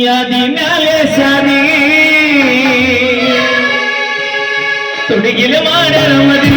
യാതിനാലെ ശനി തുടികിലും ആടരമതി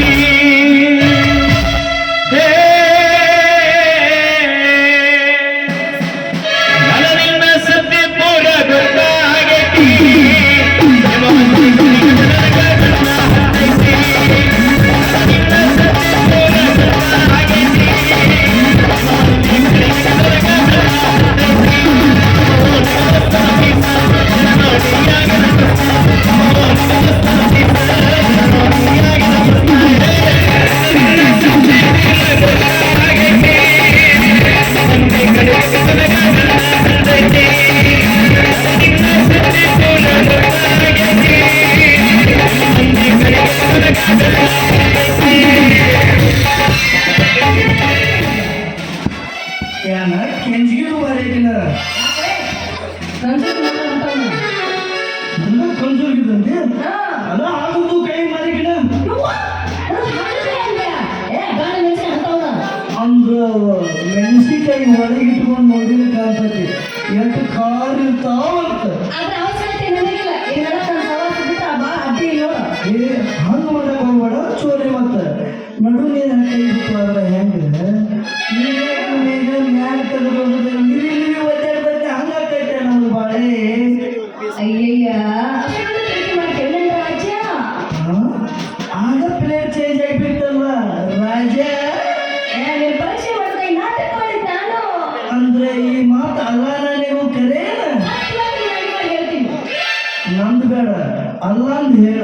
ಒಳಗಿಟ್ಕೊಂಡು ನೋಡಿದ್ರೆ ಕಾಣ್ತೈತಿ ಎಂಟು ಕಾರ್ ಇರ್ತಾವಂತ ಅಂದ್ರೆ ಈ ಮಾತು ಅಲ್ಲಾನ ನೀವು ಕರೆಯಲ್ಲ? ನಂದು ಬೇಡ ಅಲ್ಲ ಅಂತ ಹೇಳ.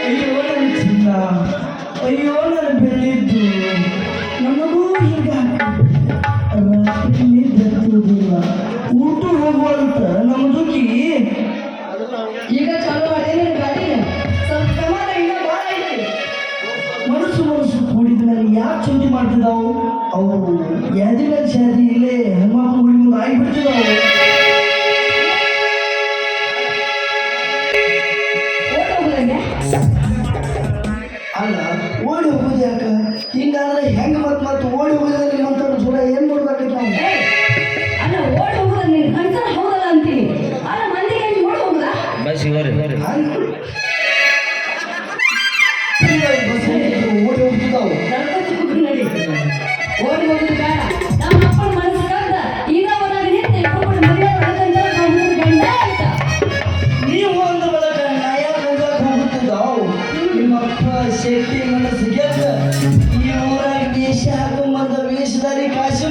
ಅಯ್ಯೋ ನನ್ನ ಚಿನ್ನ ನಮಗೂ ಈಗ ಊಟ ನಮ್ಮ ಈಗ ಸ್ವಲ್ಪ ಯಾಕೆ ಚಿಂತೆ ಮಾಡ್ತಿದ್ದಾವು? ಅವರು ಯಾದಿನ ಶಾದಿ ಇಲ್ಲೇ ಹೆಣ್ಮಕ್ಳು ಹುಡುಗಿ ಆಗಿಬಿಡ್ತಿದ್ದಾವೆ ಶೆಟ್ಟಿ ಮನಸ್ಸಿಗೆ ಈ ಊರಾಗ ದೇಶ ಹಾಕೊಂಬಂದ ವೇಷಧಾರಿ ಕಾಶಿ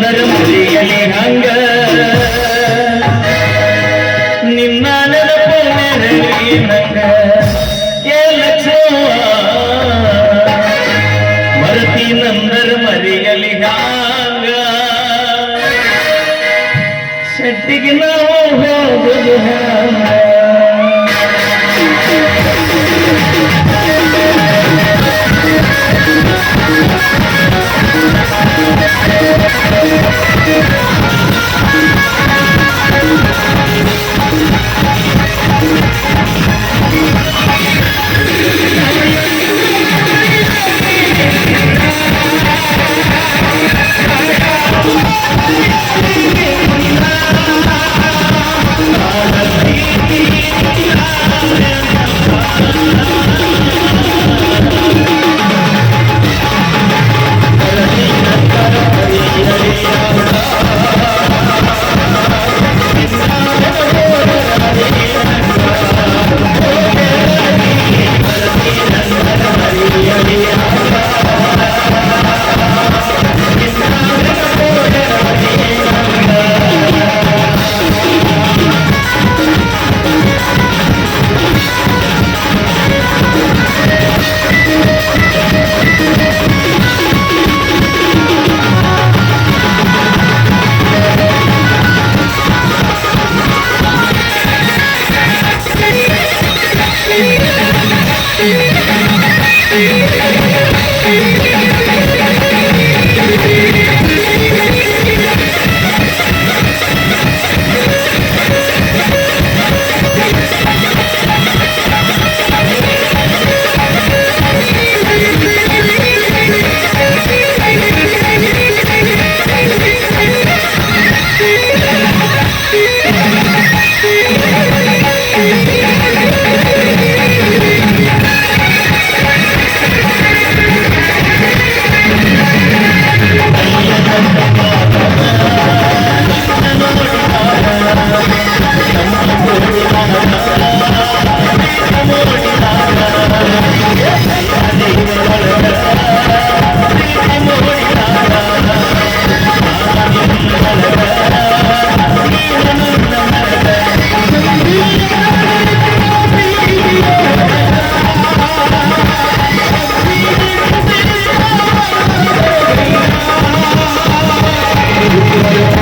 ಬಂದರು ಮುರಿಯಲಿ ಹಂಗ ನಿನ್ನ ನೆನಪಲ್ಲಿ ನಂಗ ಮರತಿ ನಂದರು ಮರಿಯಲಿ ಹಂಗ ಶೆಟ್ಟಿಗೆ ನಾವು ಹೋಗುದು ಹಂಗ Thank you.